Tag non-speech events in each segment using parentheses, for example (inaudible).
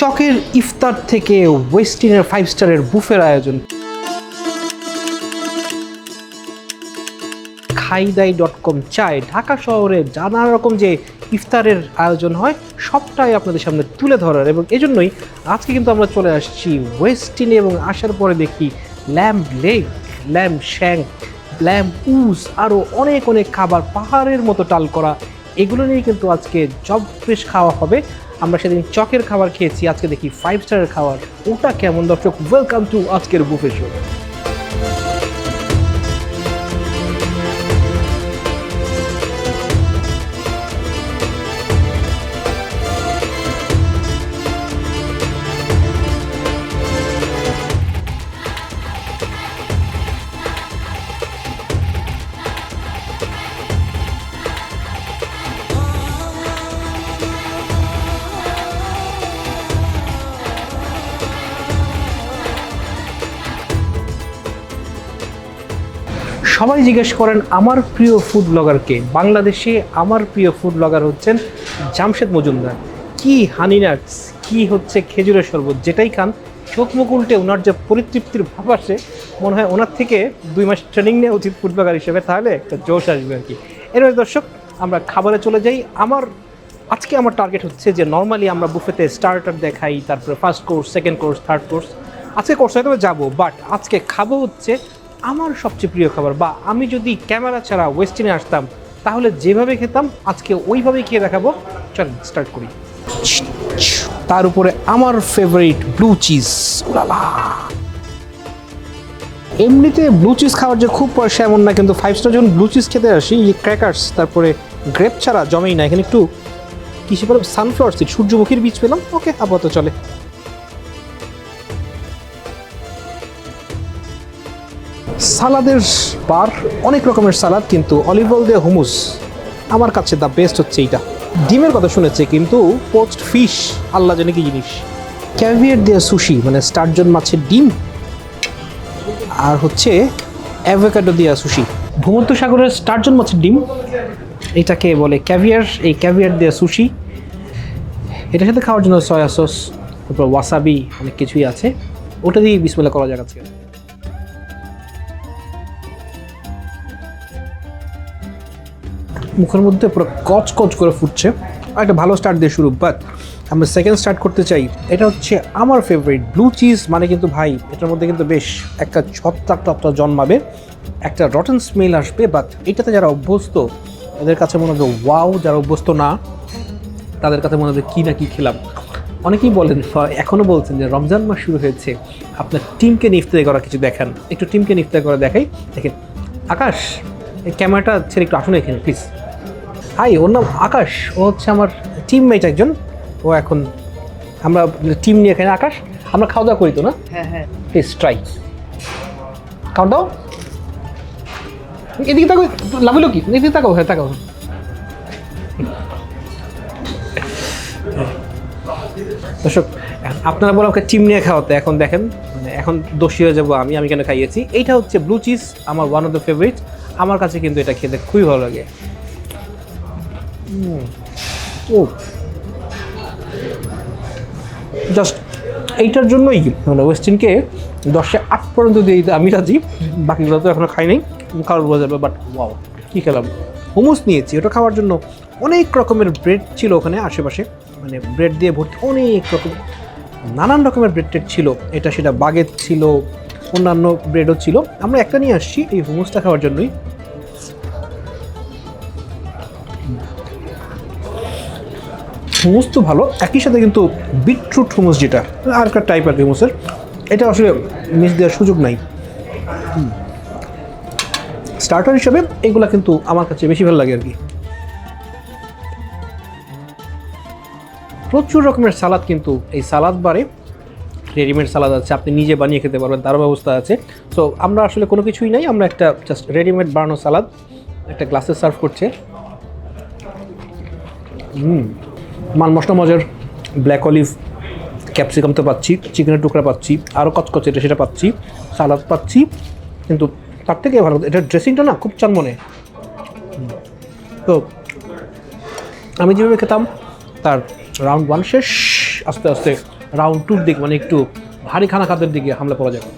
চকের ইফতার থেকে ওয়েস্টিনের ফাইভ স্টারের বুফের আয়োজন। খাইদাই ডট কম চায় ঢাকা শহরে নানা রকম যে ইফতারের আয়োজন হয়, সবটাই আপনাদের সামনে তুলে ধরার। এবং এজন্যই আজকে কিন্তু আমরা চলে আসছি ওয়েস্টিনে এবং আসার পরে দেখি lamb leg lamb shank lamb উস আরও অনেক অনেক খাবার পাহাড়ের মতো টাল করা। এগুলো নিয়ে কিন্তু আজকে জব ফ্রেশ খাওয়া হবে। আমরা সেদিন চকের খাবার খেয়েছি, আজকে দেখি ফাইভ স্টারের খাবার। ওটা কেমন দর্শক? ওয়েলকাম টু আজকের বুফে শো সবাই জিজ্ঞেস করেন, আমার প্রিয় ফুড ব্লগারকে বাংলাদেশে আমার প্রিয় ফুড ব্লগার হচ্ছেন জামশেদ মজুমদার। কি হানি নাটস কি হচ্ছে খেজুরের শরবত, যেটাই খান, চোখ মুখ উল্টে ওনার যে পরিতৃপ্তির ভাব আসে, মনে হয় ওনার থেকে দুই মাস ট্রেনিং নেওয়া উচিত ফুড ব্লগার হিসেবে, তাহলে একটা জোশ আসবে আর কি। এরপরে দর্শক, আমরা খাবারে চলে যাই। আমার, আজকে আমার টার্গেট হচ্ছে যে নর্মালি আমরা বুফেতে স্টার্টার দেখাই, তারপরে first course second course third course আজকে কোর্স হয়তো যাব বাট আজকে খাব হচ্ছে আমার সবচেয়ে প্রিয় খাবার, বা আমি যদি ক্যামেরা ছাড়া ওয়েস্টিনে আসতাম, তাহলে যেভাবে খেতাম, আজকে ওইভাবেই খেয়ে দেখাবো। চল স্টার্ট করি। তার উপরে আমার ফেভারিট ব্লু চিজ এমনিতে ব্লু চিজ খাওয়ার যে খুব পয়সা এমন না, কিন্তু ফাইভ স্টার যখন ব্লু চিজ খেতে আসি এই ক্র্যাকার্স তারপরে গ্রেপ ছাড়া জমেই না, এখানে একটু কিসে বলে সানফ্লাওয়ার সিড সূর্যমুখীর বীজ পেলাম ওকে আপাতত চলে। সালাদের বার, অনেক রকমের সালাদ, কিন্তু অলিভ অয়েল দিয়ে হুমুস আমার কাছে দ্য বেস্ট হচ্ছে এইটা। ডিমের কথা শুনেছে, কিন্তু পোস্ট ফিশ আল্লাহ জানে কি জিনিস। ক্যাভিয়ার দেওয়া সুশি মানে স্টারজন মাছের ডিম, আর হচ্ছে অ্যাভোকাডো দেওয়া সুশি ভূমধ্য সাগরের স্টারজন মাছের ডিম, এটাকে বলে ক্যাভিয়ার এই ক্যাভিয়ার দেওয়া সুশি এটার সাথে খাওয়ার জন্য সয়া সস তারপর ওয়াসাবি অনেক কিছুই আছে। ওটা দিয়ে বিসমেলা করা যাক আজকে। মুখের মধ্যে পুরো কচ কচ করে ফুটছে। আর একটা ভালো স্টার্ট দিয়ে শুরু বাট আমরা সেকেন্ড স্টার্ট করতে চাই। এটা হচ্ছে আমার ফেভারিট ব্লু চিজ মানে কিন্তু ভাই, এটার মধ্যে কিন্তু বেশ একটা ছত্রাক টপটা জন্মাবে, একটা রটন স্মেল আসবে বাট এটাতে যারা অভ্যস্ত, এদের কাছে মনে হবে ওয়াও যারা অভ্যস্ত না, তাদের কাছে মনে হবে, কী না কী খেলাম? অনেকেই বলেন এখনও বলছেন যে, রমজান মাস শুরু হয়েছে, আপনার টিমকে নিফতে করা কিছু দেখান। একটু টিমকে নিফতে করা দেখাই। দেখেন, আকাশ, এই ক্যামেরাটা ছেড়ে একটু আসুন এখানে প্লিজ হাই ওর নাম আকাশ। ও হচ্ছে আমার টিমমেট একজন। ও এখন আমরা টিম নিয়ে এখানে আকাশ। আমরা খাওয়া দাওয়া করি তো না? হ্যাঁ হ্যাঁ। প্লিজ ট্রাই খাওয়া দাও এদিকে তাকো লাভিলো কি? এদিকে তাকাও হ্যাঁ তাকাও। দর্শক আপনারা বলে আমাকে চিম নিয়ে খাওয়াতে এখন দেখেন মানে এখন দোষী হয়ে যাব আমি আমি কেন খাইয়েছি? এইটা হচ্ছে ব্লু চিজ আমার ওয়ান অফ দ্য ফেভারিট আমার কাছে কিন্তু এটা খেতে খুবই ভালো লাগে। ও। জাস্ট এইটার জন্যই মানে ওয়েস্ট ওয়েস্টিনকে দশে আট পর্যন্ত দিয়ে দিতে আমি রাজি। বাকিগুলো তো এখনও খাই নাই। খাওয়ার বোঝা যাবে বাট ওয়াও কী খেলাম। মোমোস নিয়েছি। ওটা খাওয়ার জন্য অনেক রকমের ব্রেড ছিল ওখানে আশেপাশে। মানে ব্রেড দিয়ে ভর্তি অনেক রকম নানান রকমের ব্রেড টেড ছিল। এটা সেটা বাগের ছিল, অন্যান্য ব্রেডও ছিল। আমরা একটা নিয়ে আসছি এই মোমোসটা খাওয়ার জন্যই। হুমুস তো ভালো, একই সাথে কিন্তু বিটরুট হুমুস যেটা আর একটা টাইপ আর কি হুমুসের এটা আসলে মিস দেওয়ার সুযোগ নাই। স্টার্টার হিসাবে এগুলা কিন্তু আমার কাছে বেশি ভালো লাগে আর কি। প্রচুর রকমের সালাদ কিন্তু এই সালাদ বারে রেডিমেড সালাদ আছে, আপনি নিজে বানিয়ে খেতে পারবেন তার ব্যবস্থা আছে। সো আমরা আসলে কোনো কিছুই নাই, আমরা একটা জাস্ট রেডিমেড বানানো সালাদ, একটা গ্লাসে সার্ভ করছে। হুম। মান মশলা মজার ব্ল্যাক অলিভ ক্যাপসিকাম তো পাচ্ছি চিকেনের টুকরা পাচ্ছি আরও কচকচে এটা সেটা পাচ্ছি সালাদ পাচ্ছি, কিন্তু তার থেকে ভালো, এটা ড্রেসিংটা না খুব চনমনে। হুম। তো আমি যেভাবে খেতাম, তার রাউন্ড ওয়ান শেষ, আস্তে আস্তে রাউন্ড টুর দিকে মানে একটু ভারী খানা খাদ্যের দিকে হামলা করা যাবে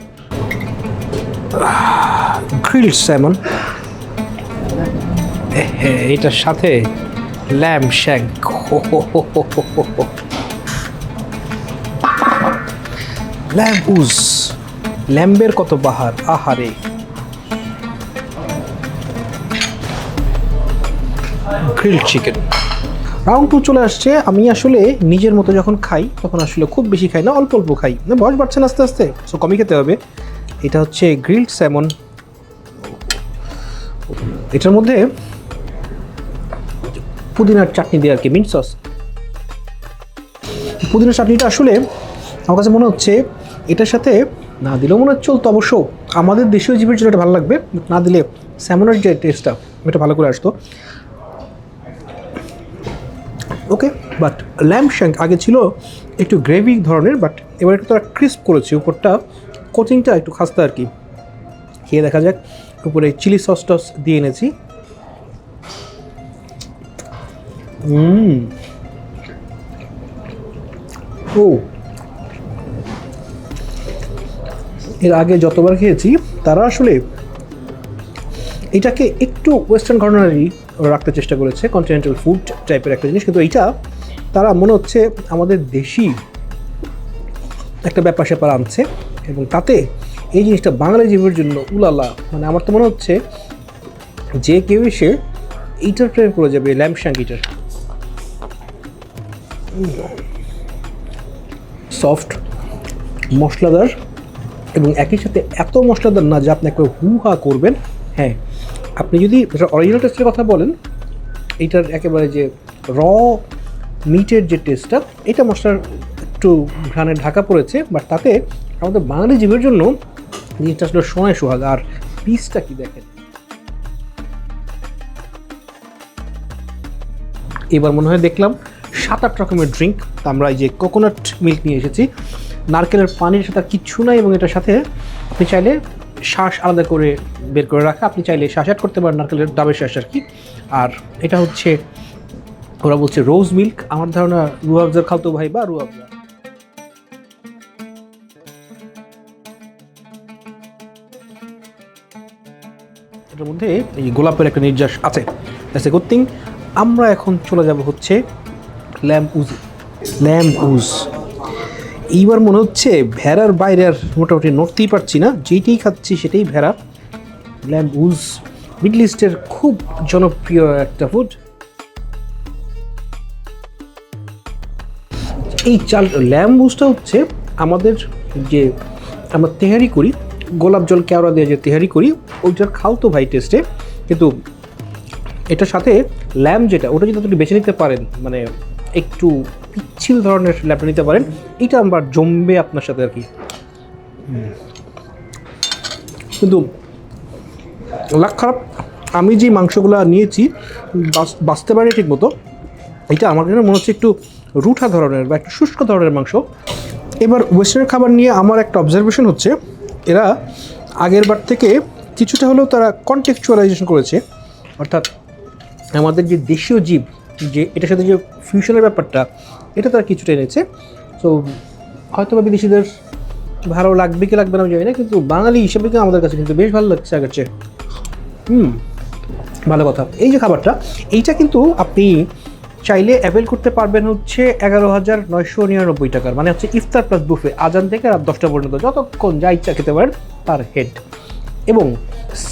গ্রিল স্যামন এটার সাথে ল্যাম শ্যাঙ্ক ল্যাম উজ ল্যাম্বের কত বাহার? আহারে। গ্রিল চিকেন রাউন্ড টু চলে আসছে। আমি আসলে নিজের মতো যখন খাই, তখন আসলে খুব বেশি খাই না, অল্প অল্প খাই। না, বয়স বাড়ছে না আস্তে আস্তে সো কমই খেতে হবে। এটা হচ্ছে গ্রিলড স্যামন এটার মধ্যে পুদিনার চাটনি দিয়ে আর কি মিন্ট সস। পুদিনার চাটনিটা আসলে আমার কাছে মনে হচ্ছে এটার সাথে না দিলেও মনে হচ্ছে চলতো। অবশ্য আমাদের দেশীয় জীবের জন্য এটা ভালো লাগবে না দিলে স্যামনের যে টেস্টটা এটা ভালো করে আসতো। ওকে বাট ল্যাম্প শ্যাঙ্ক আগে ছিল একটু গ্রেভি ধরনের বাট এবার একটু তারা ক্রিস্প করেছে। উপরটা কোচিংটা একটু খাস্তা আর কি। খেয়ে দেখা যাক, উপরে চিলি সস টস দিয়ে এনেছি। হুম ও এর আগে যতবার খেয়েছি, তারা আসলে এটাকে একটু ওয়েস্টার্ন কর্নারই রাখতে চেষ্টা করেছে কন্টিনেন্টাল ফুড টাইপের একটা জিনিস। কিন্তু এইটা তারা মনে হচ্ছে আমাদের দেশি একটা ব্যাপার স্যাপার আনছে, এবং তাতে এই জিনিসটা বাঙালি জীবের জন্য উলালা। মানে আমার তো মনে হচ্ছে যে কেউ এসে এইটার প্রেম করে যাবে ল্যাম্প শ্যাঙ্ক ইটার সফট, মশলাদার এবং একই সাথে এত মশলাদার না যে আপনি একবার হু হা করবেন। হ্যাঁ আপনি যদি অরিজিনাল টেস্টের কথা বলেন এইটার একেবারে যে র মিটের যে টেস্টটা এটা মশলার একটু ঘ্রাণে ঢাকা পড়েছে বাট তাতে আমাদের বাঙালি জীবের জন্য জিনিসটা আসলে সোনায় সোহাগ। আর পিসটা কি দেখেন? এবার মনে হয় দেখলাম সাত আট রকমের ড্রিঙ্ক আমরা এই যে কোকোনাট মিল্ক নিয়ে এসেছি। নারকেলের পানির সাথে কিচ্ছু নাই এবং এটার সাথে আপনি চাইলে শ্বাস আলাদা করে বের করে রাখা। আপনি চাইলে শ্বাস অ্যাড করতে পারেন নারকেলের ডাবের শ্বাস আর কি। আর এটা হচ্ছে, ওরা বলছে রোজ মিল্ক আমার ধারণা রুয়াবজার খালতো ভাই বা রুয়াবজা এটার মধ্যে এই গোলাপের একটা নির্যাস আছে। দ্যাটস এ গুড থিং আমরা এখন চলে যাব হচ্ছে ল্যাম্প উজ এইবার মনে হচ্ছে ভেড়ার বাইরে আর মোটামুটি নড়তেই পারছি না। যেইটাই খাচ্ছি সেটাই ভেড়া। ল্যাম্প উজ, মিডল ইস্টের খুব জনপ্রিয় একটা ফুড এই চাল, ল্যাম্প উজটা হচ্ছে আমাদের যে আমরা তেহারি করি, গোলাপ জল কেওড়া দিয়ে যে তেহারি করি, ওইটার খালতো ভাই টেস্টে কিন্তু এটার সাথে ল্যাম্প যেটা, ওটা যদি আপনি বেছে নিতে পারেন মানে একটু পিচ্ছিল ধরনের ল্যাম্পটা নিতে পারেন। এটা আবার জমবে আপনার সাথে আর কি। কিন্তু লাখ খারাপ, আমি যে মাংসগুলো নিয়েছি বাঁচতে পারি ঠিক মতো এটা আমার কাছে মনে হচ্ছে একটু রুঠা ধরনের বা একটু শুষ্ক ধরনের মাংস। এবার ওয়েস্টার্ন খাবার নিয়ে আমার একটা অবজারভেশন হচ্ছে, এরা আগের বার থেকে কিছুটা হলেও তারা কনটেক্সচুয়ালাইজেশন করেছে। অর্থাৎ আমাদের যে দেশীয় জীব, যে এটার সাথে যে ফিউশনের ব্যাপারটা, এটা তারা কিছুটা এনেছে। সো হয়তো বা বিদেশিদের ভালো লাগবে কি লাগবে না আমি জানি না, কিন্তু বাঙালি হিসেবে কিন্তু আমাদের কাছে কিন্তু বেশ ভালো লাগছে আগের চেয়ে হুম, ভালো কথা। এই যে খাবারটা, এইটা কিন্তু আপনি চাইলে অ্যাভেল করতে পারবেন হচ্ছে এগারো হাজার নয়শো নিরানব্বই টাকার মানে হচ্ছে ইফতার প্লাস বুফে আজান থেকে রাত দশটা পর্যন্ত, যতক্ষণ যা ইচ্ছা খেতে পারেন পার হেড এবং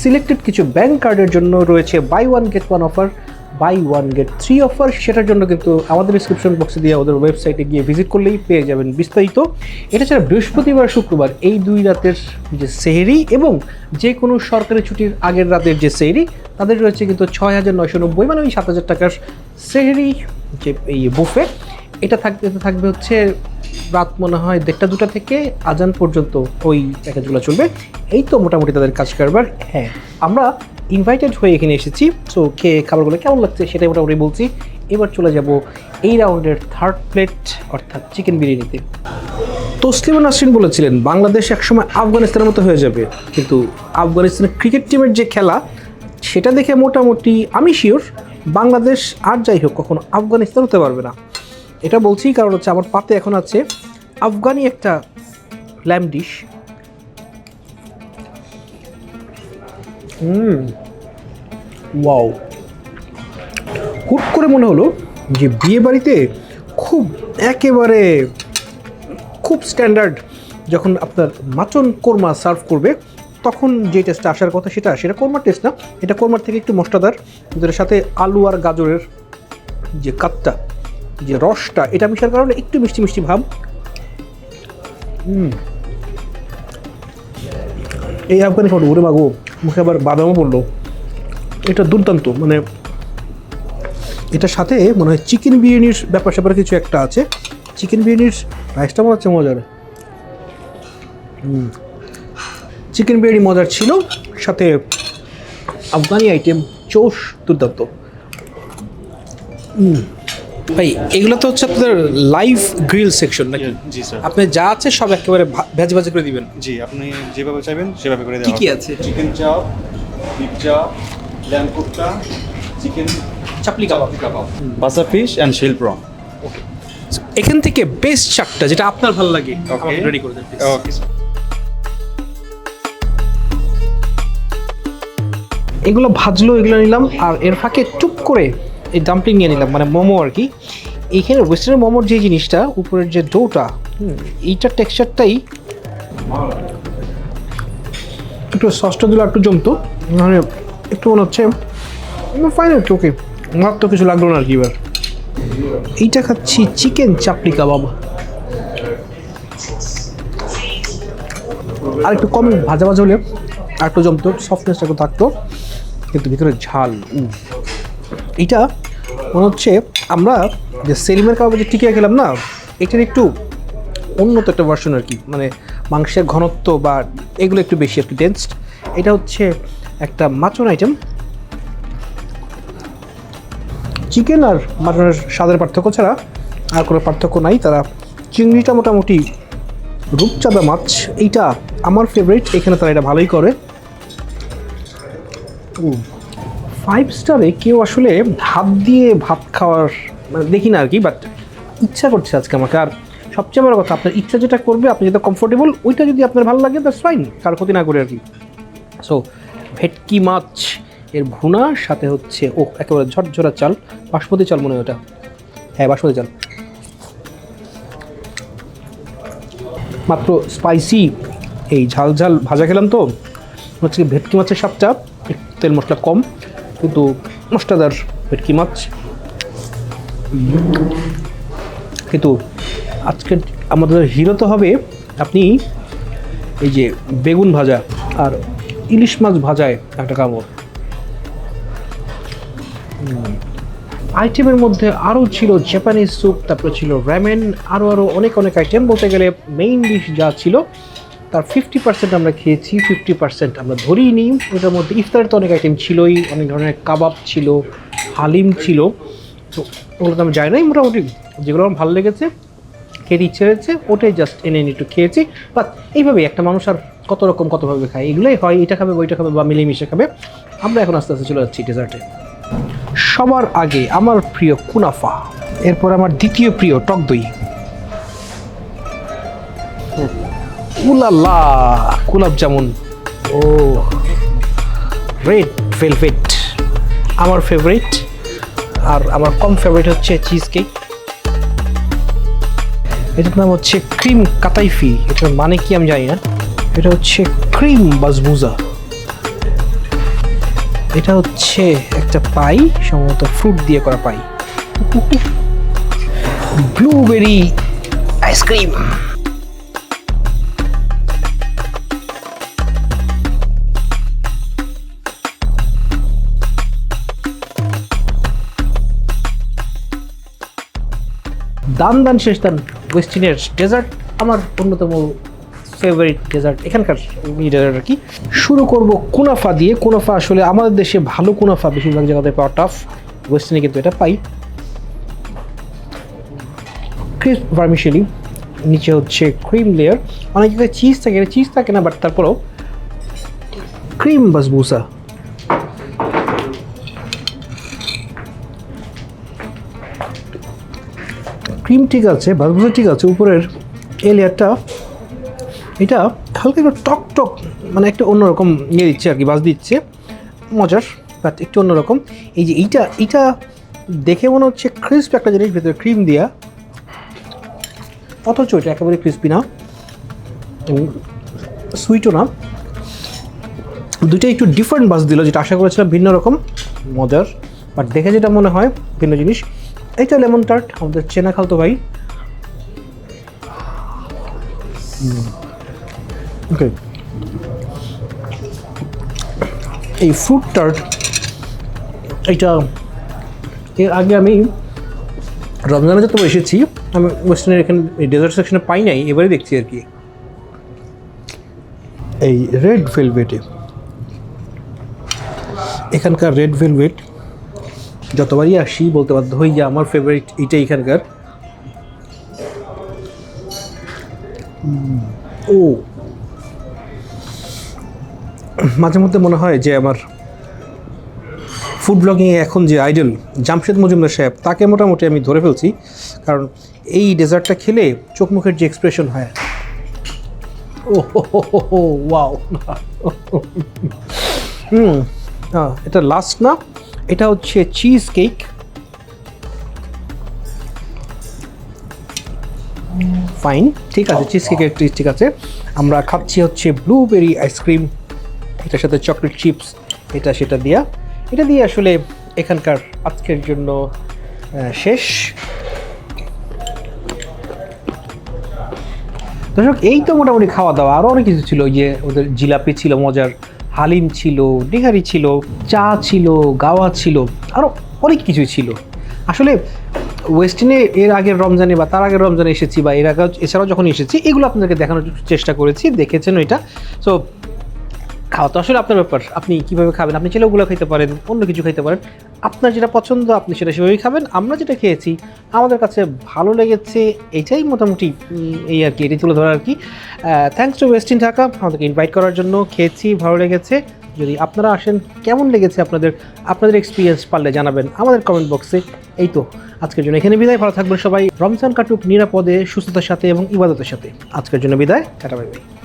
সিলেক্টেড কিছু ব্যাংক কার্ডের জন্য রয়েছে buy one get one offer buy one get three offer সেটার জন্য কিন্তু আমাদের ডিসক্রিপশন বক্সে দিয়ে ওদের ওয়েবসাইটে গিয়ে ভিজিট করলেই পেয়ে যাবেন বিস্তারিত। এটা ছাড়া বৃহস্পতিবার, শুক্রবার এই দুই রাতের যে সেহরি এবং যে কোনো সরকারি ছুটির আগের রাতের যে সেহরি, তাদের রয়েছে কিন্তু ছয় হাজার নয়শো নব্বই মানে ওই সাত হাজার টাকার সেহরি যে এই বুফে এটা থাকবে থাকবে হচ্ছে রাত মনে হয় দেড়টা, দুটা থেকে আজান পর্যন্ত ওই প্যাকেজগুলো চলবে। এই তো মোটামুটি তাদের কাজ কারবার। হ্যাঁ আমরা ইনভাইটেড হয়ে এখানে এসেছি। সো খেয়ে খাবারগুলো কেমন লাগছে সেটাই মোটামুটি বলছি। এবার চলে যাব এই রাউন্ডের থার্ড প্লেট অর্থাৎ চিকেন বিরিয়ানিতে। তসলিমা নাসরিন বলেছিলেন, বাংলাদেশ একসময় আফগানিস্তানের মতো হয়ে যাবে। কিন্তু আফগানিস্তানের ক্রিকেট টিমের যে খেলা, সেটা দেখে মোটামুটি আমি শিওর বাংলাদেশ আর যাই হোক কখনো আফগানিস্তান হতে পারবে না। এটা বলছি কারণ হচ্ছে আমার পাতে এখন আছে আফগানি একটা ল্যাম ডিশ হুম। ওয়াও। হুট করে মনে হলো যে বিয়ে বাড়িতে খুব একেবারে খুব স্ট্যান্ডার্ড যখন আপনার মাচন কোরমা সার্ভ করবে, তখন যে টেস্টটা আসার কথা সেটা সেটা কোরমার টেস্ট না, এটা কোরমার থেকে একটু মশলাদার যেটার সাথে আলু আর গাজরের যে কাতটা, যে রসটা, এটা মিশার কারণে একটু মিষ্টি মিষ্টি ভাব। এই আফগানি খাবার ওরে মাগো। মুখে আবার বাদামও পড়ল। এটা দুর্দান্ত মানে এটার সাথে মনে হয় চিকেন বিরিয়ানির ব্যাপার স্যাপার কিছু একটা আছে। চিকেন বিরিয়ানির রাইসটা মনে হচ্ছে মজার চিকেন বিরিয়ানি মজার ছিল, সাথে আফগানি আইটেম চোষ দুর্দান্ত। হুম। ভাই এগুলো তো হচ্ছে আপনাদের লাইভ গ্রিল সেকশন নাকি? জি স্যার আপনি যা আছে সব একেবারে ভেজে ভেজে করে দিবেন। জি আপনি যেভাবে চাইবেন সেভাবে করে দেওয়া কি কি আছে? Chicken chaap beef chaap lamp কুপ্তা chicken chapli kebab. Kebab. Basa fish and শিল প্রন ওকে এখান থেকে বেস্ট চারটা যেটা আপনার ভালো লাগে Okay. রেডি করে দেন ওকে এগুলো ভাজলো এগুলো নিলাম আর এর ফাঁকে টুপ করে এই ডাম্পলিং নিয়ে নিলাম মানে মোমো আর কি। এইখানে ওয়েস্টার্ন মোমোর যে জিনিসটা, উপরের যে ডোটা এইটার টেক্সচারটাই একটু সসটা দিলে একটু জমতো। মানে একটু মনে হচ্ছে ফাইন একটু ওকে আমার তো কিছু লাগল না আর কি এবার। এইটা খাচ্ছি চিকেন চাপলি কাবাব। আর একটু কম ভাজা ভাজা হলে আর একটু জমতো সফটনেসটা একটু থাকতো, কিন্তু ভিতরে ঝাল এইটা মনে হচ্ছে আমরা যে সেলিমের কাবাবে যে টিকিয়ে খেলাম না, এটার একটু উন্নত একটা ভার্সন আর কি। মানে মাংসের ঘনত্ব বা এগুলো একটু বেশি আর কি ডেন্সড এটা হচ্ছে একটা মাচন আইটেম চিকেন আর মাটনের স্বাদের পার্থক্য ছাড়া আর কোনো পার্থক্য নাই। তারা চিংড়িটা মোটামুটি রূপচাঁদা মাছ। এইটা আমার ফেভারিট এখানে তারা এটা ভালোই করে। ফাইভ স্টারে কেউ আসলে হাত দিয়ে ভাত খাওয়ার মানে দেখি না আর কি বাট ইচ্ছা করছে আজকে আমাকে। আর সবচেয়ে বড় কথা, আপনার ইচ্ছা যেটা করবে, আপনি যেটা কমফোর্টেবল ওইটা যদি আপনার ভালো লাগে দ্যাটস ফাইন কার ক্ষতি না করে আর কি। সো ভেটকি মাছ, এর ভুনা, সাথে হচ্ছে, ও, একেবারে ঝরঝরা চাল, বাসমতি চাল মনে হয় ওটা। হ্যাঁ বাসমতি চাল। মাত্র স্পাইসি এই ঝাল ঝাল ভাজা খেলাম তো। হচ্ছে ভেটকি মাছের স্বাদটা তেল মশলা কম। কিন্তু মশলাদার ভেটকি মাছ? কিন্তু আজকে আমাদের হিরো তো হবে আপনি এই যে বেগুন ভাজা আর ইলিশ মাছ ভাজায় একটা কামড়। আইটেমের মধ্যে আরও ছিল জাপানিজ স্যুপ তারপরে ছিল র্যামেন আরও আরও অনেক অনেক আইটেম বলতে গেলে মেইন ডিশ যা ছিল তার ফিফটি পার্সেন্ট আমরা খেয়েছি ফিফটি পার্সেন্ট আমরা ধরেই নিই ওটার মধ্যে ইফতারের তো অনেক আইটেম ছিলই, অনেক ধরনের কাবাব ছিল, হালিম ছিল। তো ওগুলো তো আমি যাই নাই, মোটামুটি যেগুলো আমার ভালো লেগেছে, খেতে ইচ্ছে হয়েছে, ওটাই জাস্ট এনে এনে একটু খেয়েছি। বাট এইভাবেই একটা মানুষ আর কত রকম কতভাবে খায়, এগুলোই হয়, এটা খাবে, ওইটা খাবে বা মিলেমিশে খাবে। আমরা এখন আস্তে আস্তে চলে যাচ্ছি ডেজার্টে সবার আগে আমার প্রিয় কুনাফা, এরপর আমার দ্বিতীয় প্রিয় টক দই। উলাল্লা গোলাপ জামুন। ও রেড ভেলভেট আমার ফেভারিট আর আমার কম ফেভারিট হচ্ছে চিজ কেক এটার নাম হচ্ছে ক্রিম কাতাইফি। এটার মানে কি আমি জানি না। এটা হচ্ছে ক্রিম বাজবুজা এটা হচ্ছে একটা পাই সম্ভবত ফ্রুট দিয়ে করা পাই ব্লুবেরি আইসক্রিম। দান দান শেষ দান ওয়েস্ট ইন্ডিয়ার ডেজার্ট, আমার অন্যতম ফেভারিট ডেজার্ট এখানকার ডেজার্ট আর কি? শুরু করব কুনাফা দিয়ে। কুনাফা আসলে আমাদের দেশে ভালো কুনাফা বেশিরভাগ জায়গাতে পাওয়া টাফ ওয়েস্টার্নে কিন্তু এটা পাই। ক্রিসপ ভার্মিশেলি নিচে হচ্ছে ক্রিম লেয়ার অনেক জায়গায় চিজ থাকে চিজ থাকে না বাট তারপরেও ক্রিম বাসবুসা ক্রিম ঠিক আছে বাসবুসা ঠিক আছে, উপরের এই লেয়ারটা, এটা হালকা একটু টক টক মানে একটা অন্যরকম ইয়ে দিচ্ছে আর কি, বাস দিচ্ছে, মজার বাট একটু অন্যরকম। এই যে এইটা এইটা দেখে মনে হচ্ছে ক্রিস্প একটা জিনিস, ভেতরে ক্রিম দেওয়া অথচ এটা একেবারে ক্রিস্পি না সুইটও না। দুইটা একটু ডিফারেন্ট বাস দিল, যেটা আশা করেছিলাম ভিন্ন রকম, মজার বাট দেখে যেটা মনে হয় ভিন্ন জিনিস। এইটা লেমন টার্ট, আমাদের চেনা খালতো ভাই। ওকে এই ফ্রুট টার্ট এইটা এর আগে আমি রমজানে যত এসেছি, আমি ওয়েস্টার্নের এখানে ডেজার্ট সেকশনে পাই নাই এবারে দেখছি আর কি। এই রেড ভেলভেটে এখানকার রেড ভেলভেট যতবারই আসি বলতে বাধ্য হই যে আমার ফেভারিট এইটা এখানকার। ও। মাঝে মধ্যে মনে হয় যে আমার ফুড ব্লগিংয়ে এখন যে আইডল জামশেদ মজুমদার সাহেব, তাকে মোটামুটি আমি ধরে ফেলছি। কারণ এই ডেজার্টটা খেলে চোখ মুখের যে এক্সপ্রেশন হয়। ও ওয়াও (laughs) হুম এটা লাস্ট না? এটা হচ্ছে চিজ কেক ফাইন ঠিক আছে চিজ কেকের ঠিক আছে। আমরা খাচ্ছি হচ্ছে ব্লুবেরি আইসক্রিম এটার সাথে চকলেট চিপস এটা সেটা দিয়া। এটা দিয়ে আসলে এখানকার আজকের জন্য শেষ। দর্শক এই তো মোটামুটি খাওয়া দাওয়া আরও অনেক কিছু ছিল ওই যে ওদের জিলাপি ছিল মজার হালিম ছিল নিহারি ছিল, চা ছিল, গাওয়া ছিল আরও অনেক কিছু ছিল। আসলে ওয়েস্টিনে এর আগের রমজানে বা তার আগের রমজানে এসেছি বা এর আগে এছাড়াও যখন এসেছি, এগুলো আপনাদেরকে দেখানোর চেষ্টা করেছি, দেখেছেন এটা সো খাওয়া তো আসলে আপনার ব্যাপার। আপনি কীভাবে খাবেন? আপনি চাইলে ওগুলো খেতে পারেন, অন্য কিছু খেতে পারেন। আপনার যেটা পছন্দ, আপনি সেটা সেভাবেই খাবেন। আমরা যেটা খেয়েছি, আমাদের কাছে ভালো লেগেছে, এটাই মোটামুটি এই আর কি এটি তুলে ধরা আর কি thanks to West in Dhaka, আমাদেরকে ইনভাইট করার জন্য খেয়েছি, ভালো লেগেছে। যদি আপনারা আসেন, কেমন লেগেছে আপনাদের? আপনাদের এক্সপিরিয়েন্স পারলে জানাবেন আমাদের কমেন্ট বক্সে এই তো, আজকের জন্য এখানে বিদায়। ভালো থাকবেন সবাই। রমজান কাটুক নিরাপদে, সুস্থতার সাথে এবং ইবাদতের সাথে। আজকের জন্য বিদায়। Tata bye bye